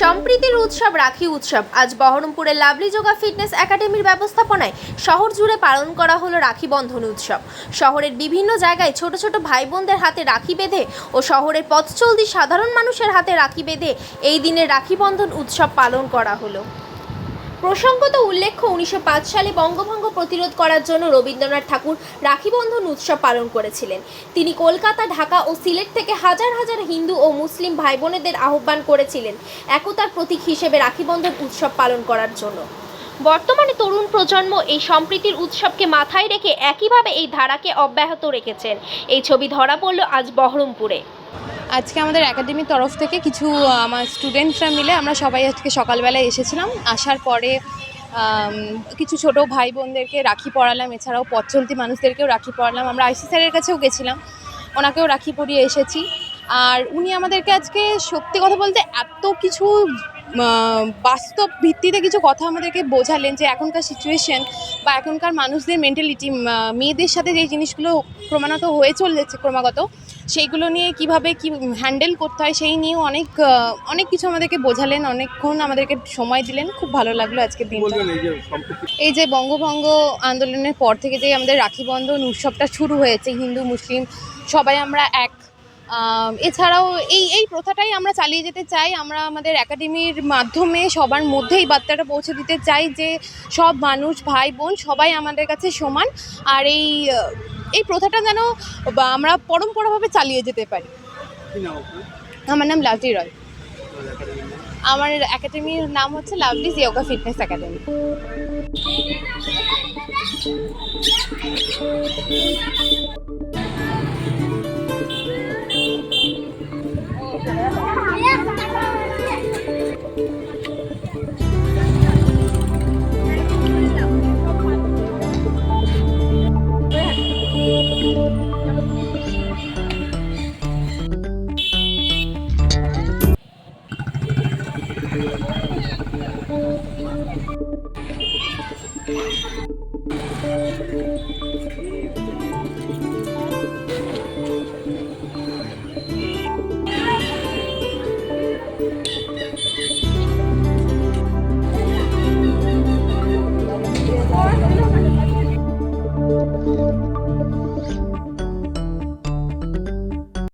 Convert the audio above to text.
সম্প্রীতির উৎসব, রাখি উৎসব। আজ বহরমপুরের লাভলি যোগা ফিটনেস একাডেমির ব্যবস্থাপনায় শহর জুড়ে পালন করা হলো রাখি বন্ধন উৎসব। শহরের বিভিন্ন জায়গায় ছোট ছোট ভাই বোনদের হাতে রাখি বেঁধে ও শহরের পথচলতি সাধারণ মানুষের হাতে রাখি বেঁধে এই দিনে রাখি বন্ধন উৎসব পালন করা হলো। প্রসঙ্গত উল্লেখ্য, উনিশশো পাঁচ সালে বঙ্গভঙ্গ প্রতিরোধ করার জন্য রবীন্দ্রনাথ ঠাকুর রাখিবন্ধন উৎসব পালন করেছিলেন। তিনি কলকাতা, ঢাকা ও সিলেট থেকে হাজার হাজার হিন্দু ও মুসলিম ভাই বোনেদের আহ্বান করেছিলেন একতার প্রতীক হিসেবে রাখিবন্ধন উৎসব পালন করার জন্য। বর্তমানে তরুণ প্রজন্ম এই সম্প্রীতির উৎসবকে মাথায় রেখে একইভাবে এই ধারাকে অব্যাহত রেখেছেন। এই ছবি ধরা পড়ল আজ বহরমপুরে। আজকে আমাদের একাডেমির তরফ থেকে কিছু আমার স্টুডেন্টরা মিলে আমরা সবাই আজকে সকালবেলায় এসেছিলাম। আসার পরে কিছু ছোট ভাই বোনদেরকে রাখি পড়ালাম এছাড়াও পথ চলতি মানুষদেরকেও রাখি পড়ালাম আমরা আইসি স্যারের কাছেও গেছিলাম, ওনাকেও রাখি পরিয়ে এসেছি। আর উনি আমাদেরকে আজকে সত্যি কথা বলতে এত কিছু বাস্তব ভিত্তিতে কিছু কথা আমাদেরকে বোঝালেন যে এখনকার সিচুয়েশন বা এখনকার মানুষদের মেন্টালিটি মেয়েদের সাথে যে জিনিসগুলো ক্রমাগত হয়ে চলেছে ক্রমাগত সেইগুলো নিয়ে কীভাবে কি হ্যান্ডেল করতে হয় সেই নিয়েও অনেক অনেক কিছু আমাদেরকে বোঝালেন অনেকক্ষণ আমাদেরকে সময় দিলেন। খুব ভালো লাগল আজকের দিনটা। বলবেন এই যে বঙ্গভঙ্গ আন্দোলনের পর থেকে যে আমাদের রাখি বন্ধন উৎসবটা শুরু হয়েছে হিন্দু মুসলিম সবাই আমরা এক। এছাড়াও এই এই প্রথাটাই আমরা চালিয়ে যেতে চাই। আমরা আমাদের একাডেমির মাধ্যমে সবার মধ্যে এই বার্তাটা পৌঁছে দিতে চাই যে সব মানুষ ভাই বোন সবাই আমাদের কাছে সমান। আর এই এই প্রথাটা যেন আমরা পরম্পরাভাবে চালিয়ে যেতে পারি। আমার নাম লাভলি রয়। আমার একাডেমির নাম হচ্ছে lovely's yoga fitness academy. Thank you. Thank you.